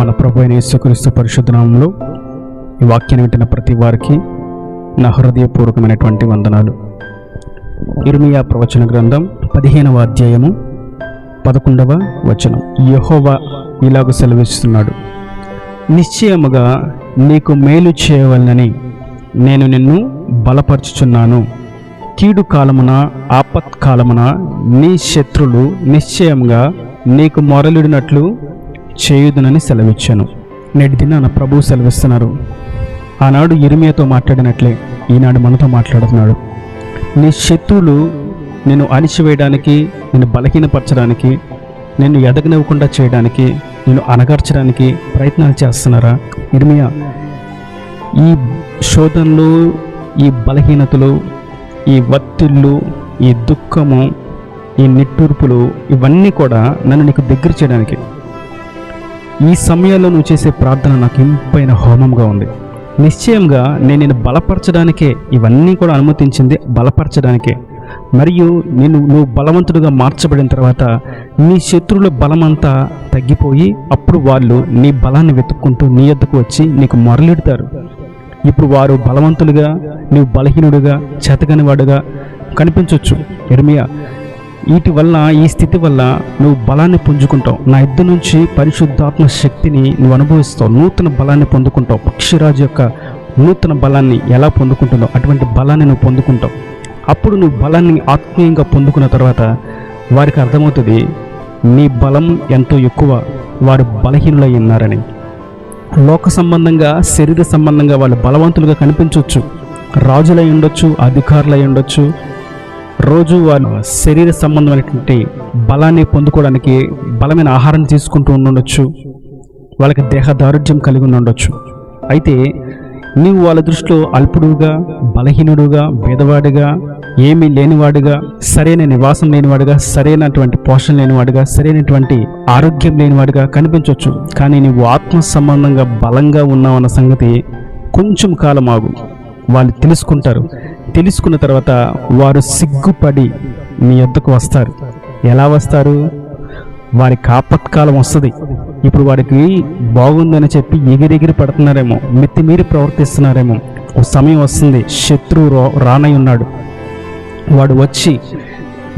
మన ప్రభు అయిన యేసుక్రీస్తు పరిశుద్ధనామంలో ఈ వాక్యాన్ని వింటున్న ప్రతి వారికి నా హృదయపూర్వకమైనటువంటి వందనాలు. ఇర్మియా ప్రవచన గ్రంథం పదిహేనవ అధ్యాయము పదకొండవ వచనం. యహోవా ఇలాగ సెలవిస్తున్నాడు. నిశ్చయముగా నీకు మేలు చేయవలనని నేను నిన్ను బలపరుచుచున్నాను. కీడు కాలమున ఆపత్కాలమున నీ శత్రులు నిశ్చయంగా నీకు మొరలిడినట్లు చేయుదునని సెలవిచ్చాను. నేటి దినాన ప్రభువు సెలవిస్తున్నారు. ఆనాడు ఇరిమియాతో మాట్లాడినట్లే ఈనాడు మనతో మాట్లాడుతున్నాడు. నీ శత్రువులు నేను అణిచివేయడానికి నేను బలహీనపరచడానికి నేను ఎదగనివ్వకుండా చేయడానికి నేను అనగర్చడానికి ప్రయత్నాలు చేస్తున్నారా? ఇర్మియా ఈ శోధనలు ఈ బలహీనతలు ఈ వత్తిళ్ళు ఈ దుఃఖము ఈ నిట్టూర్పులు ఇవన్నీ కూడా నన్ను నీకు దగ్గర చేయడానికి ఈ సమయంలో నువ్వు చేసే ప్రార్థన నాకు ఇంపైన హోమంగా ఉంది. నిశ్చయంగా నేను నేను బలపరచడానికే ఇవన్నీ కూడా అనుమతించింది బలపరచడానికే. మరియు నేను నువ్వు బలవంతుడుగా మార్చబడిన తర్వాత నీ శత్రువుల బలమంతా తగ్గిపోయి అప్పుడు వాళ్ళు నీ బలాన్ని వెతుక్కుంటూ నీ ఎద్దకు వచ్చి నీకు మొరలెడతారు. ఇప్పుడు వారు బలవంతులుగా నీవు బలహీనుడుగా చేతగనివాడుగా కనిపించవచ్చు ఎర్మియా వీటి వల్ల ఈ స్థితి వల్ల నువ్వు బలాన్ని పుంజుకుంటావు. నా ఇద్దరు నుంచి పరిశుద్ధాత్మ శక్తిని నువ్వు అనుభవిస్తావు. నూతన బలాన్ని పొందుకుంటావు. పక్షిరాజు యొక్క నూతన బలాన్ని ఎలా పొందుకుంటుందో అటువంటి బలాన్ని నువ్వు పొందుకుంటావు. అప్పుడు నువ్వు బలాన్ని ఆత్మీయంగా పొందుకున్న తర్వాత వారికి అర్థమవుతుంది నీ బలం ఎంతో ఎక్కువ వారు బలహీనులై ఉన్నారని. లోక సంబంధంగా శరీర సంబంధంగా వాళ్ళు బలవంతులుగా కనిపించవచ్చు. రాజులై ఉండొచ్చు అధికారులై ఉండొచ్చు రోజు వాళ్ళు శరీర సంబంధమైనటువంటి బలాన్ని పొందుకోవడానికి బలమైన ఆహారం తీసుకుంటూ ఉండొచ్చు. వాళ్ళకి దేహ దారుఢ్యం కలిగి ఉండొచ్చు. అయితే నీవు వాళ్ళ దృష్టిలో అల్పుడుగా బలహీనుడుగా భేదవాడిగా ఏమీ లేనివాడుగా సరైన నివాసం లేనివాడుగా సరైనటువంటి పోషణ లేనివాడుగా సరైనటువంటి ఆరోగ్యం లేనివాడుగా కనిపించవచ్చు కానీ నీవు ఆత్మ సంబంధంగా బలంగా ఉన్నావన్న సంగతి కొంచెం కాలం ఆగు వాళ్ళు తెలుసుకుంటారు. తెలుసుకున్న తర్వాత వారు సిగ్గుపడి మీ యొద్దకు వస్తారు. ఎలా వస్తారు? వారికి ఆపత్కాలం వస్తుంది. ఇప్పుడు వారికి బాగుందని చెప్పి ఎగిరెగిరి పడుతున్నారేమో మితిమీరి ప్రవర్తిస్తున్నారేమో ఒక సమయం వస్తుంది శత్రువు రా- రానై ఉన్నాడు. వాడు వచ్చి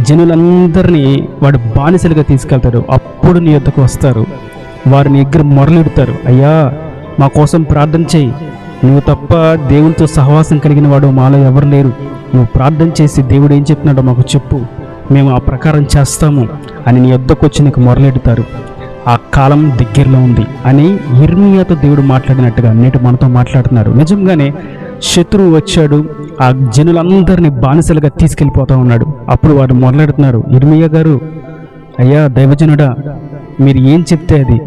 జనులందరినీ వాడు బానిసలుగా తీసుకెళ్తాడు. అప్పుడు నీ యొద్దకు వస్తారు. వారిని ఎగ్గర మొరలిడతారు అయ్యా మా కోసం ప్రార్థన చేయి. నువ్వు తప్ప దేవునితో సహవాసం కలిగిన వాడు మాలో ఎవరు లేరు. నువ్వు ప్రార్థన చేసి దేవుడు ఏం చెప్పినాడో మాకు చెప్పు. మేము ఆ ప్రకారం చేస్తాము అని నీ వద్దకు వచ్చి నీకు మొరలెడతారు. ఆ కాలం దగ్గరలో ఉంది అని ఇర్మియాతో దేవుడు మాట్లాడినట్టుగా నేటి మనతో మాట్లాడుతున్నారు. నిజంగానే శత్రువు వచ్చాడు. ఆ జనులందరినీ బానిసలుగా తీసుకెళ్ళిపోతా ఉన్నాడు. అప్పుడు వారు మొదలెడుతున్నారు ఇర్మియా గారు అయ్యా దైవజనుడా మీరు ఏం చెప్తే అది?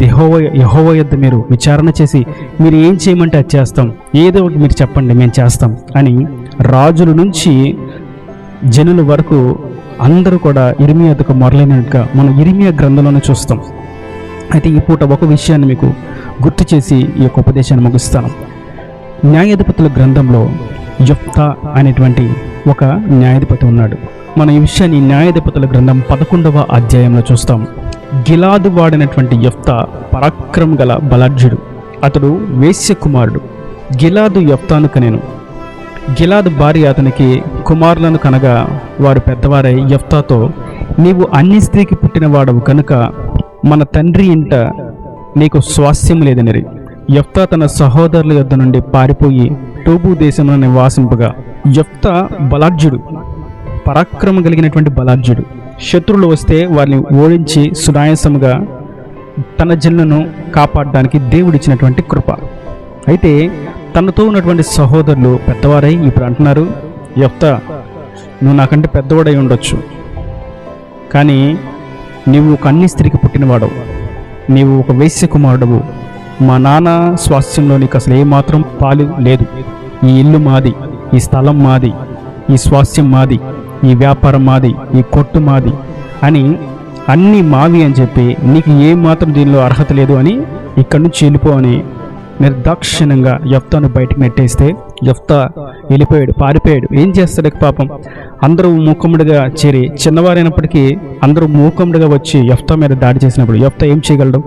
దెహోవ యహోవ యొద్ మీరు విచారణ చేసి మీరు ఏం చేయమంటే అది చేస్తాం. ఏదో ఒకటి మీరు చెప్పండి మేము చేస్తాం అని రాజుల నుంచి జనుల వరకు అందరూ కూడా ఇరిమియా మొరలైనట్టుగా మనం ఇరిమియా గ్రంథంలోనే చూస్తాం. అయితే ఈ పూట ఒక విషయాన్ని మీకు గుర్తు చేసి ఈ యొక్క ఉపదేశాన్ని ముగిస్తాను. న్యాయాధిపతుల గ్రంథంలో యుక్త అనేటువంటి ఒక న్యాయాధిపతి ఉన్నాడు. మన ఈ విషయాన్ని న్యాయాధిపతుల గ్రంథం పదకొండవ అధ్యాయంలో చూస్తాం. గిలాదు వాడినటువంటి యఫ్త పరాక్రమం గల బలాఢ్యుడు. అతడు వేశ్య కుమారుడు గిలాదు యఫ్తాను కనెను. గిలాదు భార్య అతనికి కుమారులను కనగా వారు పెద్దవారై యెఫ్తాతో నీవు అన్ని స్త్రీకి పుట్టినవాడవు కనుక మన తండ్రి ఇంట నీకు స్వాస్థ్యం లేదనిరి. యెఫ్తా తన సహోదరుల యొద్ద నుండి పారిపోయి టోబు దేశంలో నివాసింపగా. యెఫ్తా బలాఢ్యుడు. పరాక్రమం కలిగినటువంటి బలార్జుడు శత్రువులు వస్తే వారిని ఓడించి సునాయాసముగా తన జన్లను కాపాడడానికి దేవుడిచ్చినటువంటి కృప. అయితే తనతో ఉన్నటువంటి సహోదరులు పెద్దవారై ఇప్పుడు అంటున్నారు యొక్క నువ్వు నాకంటే పెద్దవాడై ఉండొచ్చు. కానీ నీవు ఒక అన్ని స్త్రీకి పుట్టినవాడవు. నీవు ఒక వేశ్య కుమారుడవు మా నాన్న స్వాస్థ్యంలో నీకు అసలు ఏమాత్రం పాలు లేదు. ఈ ఇల్లు మాది ఈ స్థలం మాది ఈ స్వాస్థ్యం మాది. ఈ వ్యాపారం మాది ఈ కొట్టు మాది అని అన్నీ మావి అని చెప్పి నీకు ఏ మాత్రం దీనిలో అర్హత లేదు అని ఇక్కడి నుంచి వెళ్ళిపో అని నిర్దాక్షిణ్యంగా యఫ్తాను బయటకు నెట్టేస్తే యఫ్తా వెళ్ళిపోయాడు పారిపోయాడు. ఏం చేస్తాడు పాపం? అందరూ మూకముడిగా చేరి చిన్నవారైనప్పటికీ అందరూ మూకముడిగా వచ్చి యఫ్తా మీద దాడి చేసినప్పుడు యఫ్తా ఏం చేయగలడు?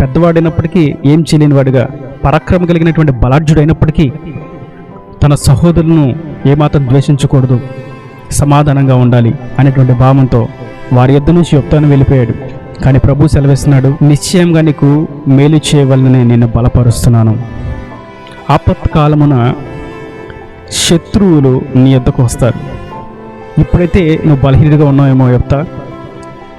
పెద్దవాడైనప్పటికీ ఏం చేయలేని పరాక్రమం పరాక్రమ కలిగినటువంటి బలాఢ్యుడైనప్పటికీ తన సహోదరులను ఏమాత్రం ద్వేషించకూడదు. సమాధానంగా ఉండాలి అనేటువంటి భావంతో వారి యొద్ద నుంచి యుక్తాన్ని వెళ్ళిపోయాడు. కానీ ప్రభు సెలవిస్తున్నాడు నిశ్చయంగా నీకు మేలు చేయవలననే నేను బలపరుస్తున్నాను. ఆపత్కాలమున శత్రువులు నీ యొద్దకు వస్తారు. ఇప్పుడైతే నువ్వు బలహీనుడిగా ఉన్నావేమో చెప్తా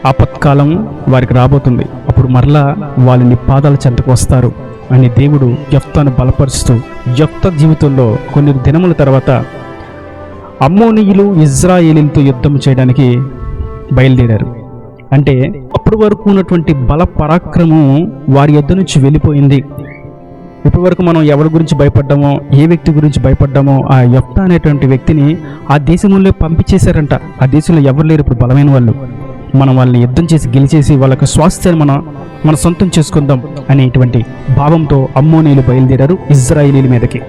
ఆపత్కాలం వారికి రాబోతుంది. అప్పుడు మరలా వాళ్ళని పాదాల చెంతకు వస్తారు. అని దేవుడు జఫ్తాను బలపరుస్తూ యప్త జీవితంలో కొన్ని దినముల తర్వాత అమ్మోనీయులు ఇజ్రాయేలీలతో యుద్ధం చేయడానికి బయలుదేరారు. అంటే అప్పటి వరకు ఉన్నటువంటి బల పరాక్రమం వారి యొద్ద నుంచి వెళ్ళిపోయింది. ఇప్పటి వరకు మనం ఎవరి గురించి భయపడ్డామో ఏ వ్యక్తి గురించి భయపడ్డామో ఆ యొప్త అనేటువంటి వ్యక్తిని ఆ దేశంలో పంపించేశారంట. ఆ దేశంలో ఎవరు లేరు ఇప్పుడు బలమైన వాళ్ళు. మనం వాళ్ళని యుద్ధం చేసి గెలిచేసి వాళ్ళ యొక్క స్వాస్థ్యాన్ని మనం మన సొంతం చేసుకుందాం అనేటువంటి భావంతో అమ్మోనీలు బయలుదేరారు ఇజ్రాయిలీల మీదకి.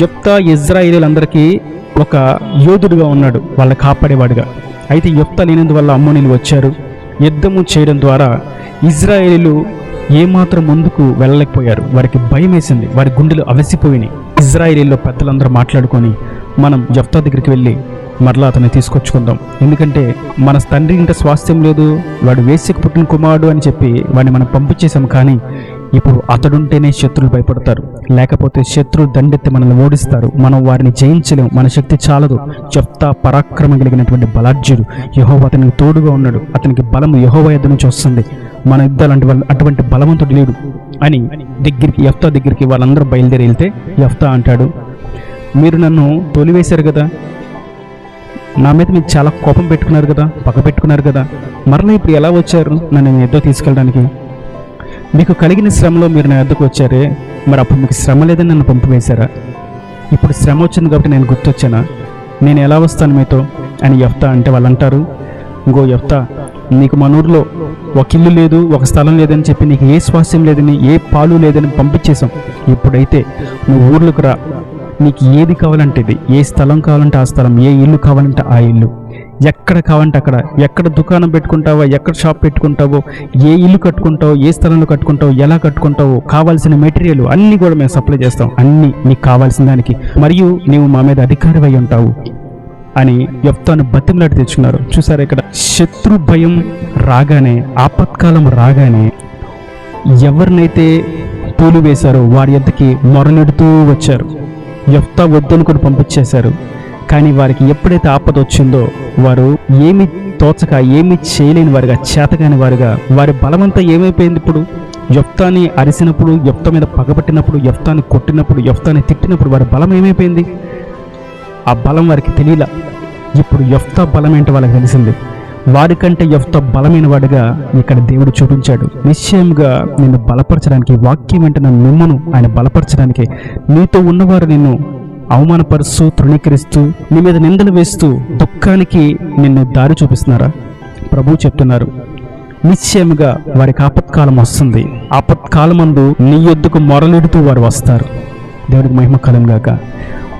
యొప్తా ఇజ్రాయిలీలందరికీ ఒక యోధుడుగా ఉన్నాడు. వాళ్ళ కాపాడేవాడుగా. అయితే యొప్త లేనందువల్ల అమ్మోనీలు వచ్చారు. యుద్ధము చేయడం ద్వారా ఇజ్రాయేలీలు ఏమాత్రం ముందుకు వెళ్ళలేకపోయారు. వారికి భయం వేసింది. వారి గుండెలు అవసిపోయినాయి ఇజ్రాయేలీలో పెద్దలందరూ మాట్లాడుకొని మనం జఫ్తా దగ్గరికి వెళ్ళి మరలా అతన్ని తీసుకొచ్చుకుందాం. ఎందుకంటే మన తండ్రి ఇంట స్వాస్థ్యం లేదు. వాడు వేసికి పుట్టిన కుమారుడు అని చెప్పి వాడిని మనం పంపించేశాం కానీ ఇప్పుడు అతడుంటేనే శత్రులు భయపడతారు. లేకపోతే శత్రువు దండెత్తి మనల్ని ఓడిస్తారు. మనం వారిని జయించలేం. మన శక్తి చాలదు. చెప్తా పరాక్రమం కలిగినటువంటి బలాఢ్యుడు యహోవ అతనికి తోడుగా ఉన్నాడు. అతనికి బలం యహోవ ఎద్దు నుంచి వస్తుంది. మన యుద్ధాలు అంటే వాళ్ళు అటువంటి బలవంతుడు లేడు అని దగ్గరికి యఫ్తా దగ్గరికి వాళ్ళందరూ బయలుదేరి వెళ్తే యఫ్తా అంటాడు మీరు నన్ను తోలివేశారు కదా. నా మీద మీకు చాలా కోపం పెట్టుకున్నారు కదా పగ పెట్టుకున్నారు కదా. మరలా ఇప్పుడు ఎలా వచ్చారు? నన్ను మీ ఎద్దో తీసుకెళ్ళడానికి. మీకు కలిగిన శ్రమలో మీరు నా ఎద్దకు వచ్చారే మరి అప్పుడు మీకు శ్రమ లేదని నన్ను పంపివేశారా? ఇప్పుడు శ్రమ వచ్చింది కాబట్టి నేను గుర్తొచ్చానా? నేను ఎలా వస్తాను మీతో? అని యఫ్తా అంటే వాళ్ళు అంటారు. ఇంకో యఫ్తా నీకు మన ఊర్లో ఒక ఇల్లు లేదు ఒక స్థలం లేదని చెప్పి నీకు ఏ స్వాస్థ్యం లేదని ఏ పాలు లేదని పంపించేశాం. ఇప్పుడైతే నువ్వు ఊర్లోకి రా. నీకు ఏది కావాలంటే ఇది. ఏ స్థలం కావాలంటే ఆ స్థలం ఏ ఇల్లు కావాలంటే ఆ ఇల్లు. ఎక్కడ కావాలంటే అక్కడ. ఎక్కడ దుకాణం పెట్టుకుంటావో ఎక్కడ షాప్ పెట్టుకుంటావో ఏ ఇల్లు కట్టుకుంటావో ఏ స్థలంలో కట్టుకుంటావో ఎలా కట్టుకుంటావో కావాల్సిన మెటీరియల్ అన్నీ కూడా మేము సప్లై చేస్తాం. అన్నీ నీకు కావాల్సిన దానికి. మరియు నీవు మా మీద అధికారి అయి ఉంటావు అని యొప్తాను బతిమలాట తెచ్చుకున్నారు. చూసారు ఇక్కడ? శత్రు భయం రాగానే ఆపత్కాలం రాగానే ఎవరినైతే తూలు వేశారో వారి యొద్దకి మొరనెడుతూ వచ్చారు. యొప్తా వద్దనుకుని పంపించేశారు. కానీ వారికి ఎప్పుడైతే ఆపద వచ్చిందో వారు ఏమి తోచక ఏమి చేయలేని వారుగా చేతకాని వారుగా వారి బలమంతా ఏమైపోయింది ఇప్పుడు? యొప్తాని అరిసినప్పుడు యొప్త మీద పగబట్టినప్పుడు యొప్తాని కొట్టినప్పుడు యొప్తాని తిట్టినప్పుడు వారి బలం ఏమైపోయింది? ఆ బలం వారికి తెలియలా. ఇప్పుడు యొఫ్తా బలం ఏంటో వాళ్ళకి తెలిసింది. వారికంటే యొఫ్తా బలమైన వాడుగా ఇక్కడ దేవుడు చూపించాడు. నిశ్చయంగా నిన్ను బలపరచడానికి వాక్యం వెంట నన్ను మిమ్మను ఆయన బలపరచడానికి నీతో ఉన్నవారు నిన్ను అవమానపరుస్తూ తృణీకరిస్తూ నీ మీద నిందలు వేస్తూ దుఃఖానికి నిన్ను దారి చూపిస్తున్నారా? ప్రభు చెప్తున్నారు నిశ్చయముగా వారికి ఆపత్కాలం వస్తుంది. ఆపత్కాలమందు నీ యొద్దకు మొరలెడుతూ వారు వస్తారు. దేవుడికి మహిమ కాలం గాక.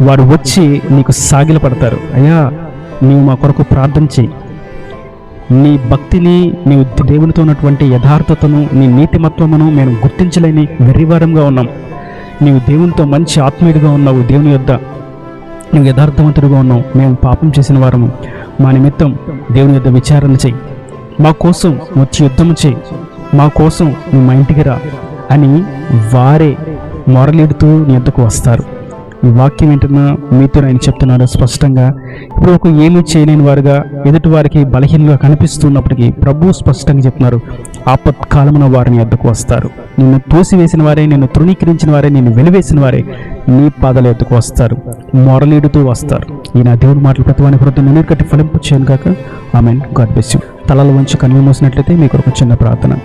వారు వచ్చి నీకు సాగిల పడతారు. అయ్యా నీవు మా కొరకు ప్రార్థన చేయి నీ భక్తిని నీవు దేవునితో ఉన్నటువంటి యథార్థతను నీ నీతిమత్వమును మేము గుర్తించలేని వెర్రివారంగా ఉన్నాం. నీవు దేవునితో మంచి ఆత్మీయుడిగా ఉన్నావు దేవుని యొద్ద. నువ్వు యథార్థవంతుడిగా ఉన్నావు. మేము పాపం చేసిన వారము. మా నిమిత్తం దేవుని యొద్ద విచారణ చేయి. మా కోసం వచ్చి యుద్ధము చేయి. మా కోసం నువ్వు మా ఇంటికి రా అని వారే మొరలెడుతూ నీ యొద్దకు వస్తారు. వాక్యం వింటున్న మీతో ఆయన చెప్తున్నాడు స్పష్టంగా. ఇప్పుడు ఒక ఏమీ చేయలేని వారుగా ఎదుటి వారికి బలహీనంగా కనిపిస్తున్నప్పటికీ ప్రభు స్పష్టంగా చెప్తున్నారు ఆపత్కాలమున వారిని ఎద్దకు వస్తారు. నిన్ను తోసివేసిన వారే నిన్ను తృణీకరించిన వారే నిన్ను వెలివేసిన వారే నీ పాదల ఎద్దుకు వస్తారు. మొరలీడుతూ వస్తారు. ఈ నా దేవుడి మాటలు ప్రతి వాని హృదయం నేను కట్టి ఫలింపు చేయను కాక ఆమె గాడ్ బెస్ యూ. తలలు వంచి కన్ను మూసినట్లయితే మీకు ఒక చిన్న ప్రార్థన.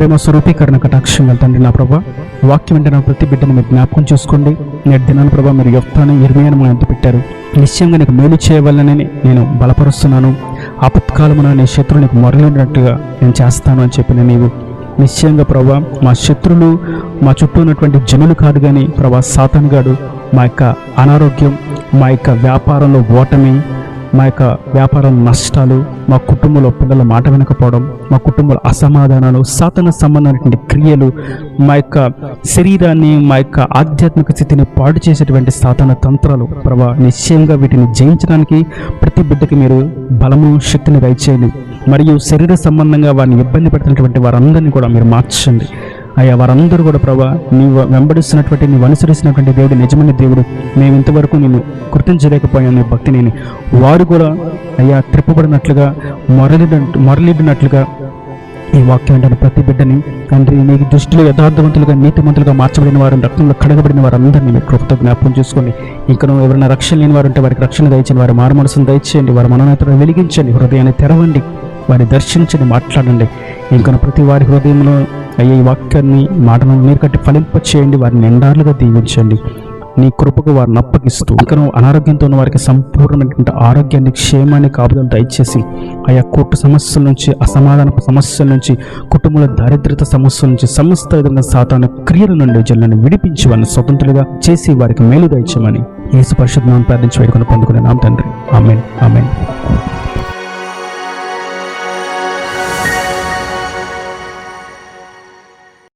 ప్రేమ స్వరూపీకరణ కటాక్షం తండ్రి నా ప్రభా వాక్యం వెంట నా ప్రతి బిడ్డను మీరు జ్ఞాపకం చేసుకోండి. నేటి దినాన్ని ప్రభా మీరు యొప్తాను ఇరవై మా ఎంత పెట్టారు? నిశ్చయంగా నీకు మేలు చేయవలనని నేను బలపరుస్తున్నాను. ఆపత్కాలమున నీ శత్రువు నీకు మొరలినట్టుగా నేను చేస్తాను అని చెప్పిన నీవు. నిశ్చయంగా ప్రభా మా శత్రులు మా చుట్టూ ఉన్నటువంటి జనులు కాదు కానీ ప్రభా సాతన్ గాడు మా యొక్క అనారోగ్యం మా యొక్క వ్యాపారంలో ఓటమి మా యొక్క వ్యాపారం నష్టాలు మా కుటుంబంలో పిల్లల మాట వినకపోవడం మా కుటుంబంలో అసమాధానాలు సాతన సంబంధమైనటువంటి క్రియలు మా యొక్క శరీరాన్ని మా యొక్క ఆధ్యాత్మిక స్థితిని పాడు చేసేటువంటి సాతన తంత్రాలు ప్రభా నిశ్చయంగా వీటిని జయించడానికి ప్రతి బిడ్డకి మీరు బలము శక్తిని దయచేయండి. మరియు శరీర సంబంధంగా వారిని ఇబ్బంది పెడుతున్నటువంటి వారందరినీ కూడా మీరు మార్చండి. అయ్యా వారందరూ కూడా ప్రభా నీవు వెంబడిస్తున్నటువంటి నీవు అనుసరిస్తున్నటువంటి దేవుడు నిజమైన దేవుడు. మేము ఇంతవరకు నేను గుర్తించలేకపోయాను నీ భక్తి నేను వారు కూడా అయ్యా త్రిప్పబడినట్లుగా మరలి మరలిడినట్లుగా ఈ వాక్యం అంటే ప్రతి బిడ్డని తండ్రి నీకు దృష్టిలో యథార్థవంతులుగా నీతిమంతులుగా మార్చబడిన వారు రక్తంలో కడగబడిన వారందరినీ మీ కృపతో జ్ఞాపకం చేసుకోండి. ఇంకా ఎవరైనా రక్షణ లేని వారు ఉంటే వారికి రక్షణ దయచేయండి. వారి మారు మనసును దయచేయండి. వారి మనోనేతను వెలిగించండి. హృదయాన్ని తెరవండి. వారిని దర్శించండి. మాట్లాడండి. ఇంకా ప్రతి వారి హృదయంలో అయ్యే ఈ వాక్యాన్ని మాటను మీరు కట్టి ఫలింపచేయండి వారిని ఎండార్లుగా దీవించండి. నీ కృపకు వారిని అప్పగిస్తూ ఇంకా అనారోగ్యంతో ఉన్న వారికి సంపూర్ణమైనటువంటి ఆరోగ్యాన్ని క్షేమాన్ని కాపుదలు దయచేసి ఆయా కోర్టు సమస్యల నుంచి అసమాధాన సమస్యల నుంచి కుటుంబంలో దారిద్రత సమస్యల నుంచి సమస్త విధంగా సాధారణ క్రియల నుండి జల్లని విడిపించి వారిని స్వతంత్రులుగా చేసి వారికి మేలు దయచేయమని యేసు పరిశుద్ధం ప్రార్థించి వేడుకొని పొందుకునే నామ తండ్రి. ఆమెన్.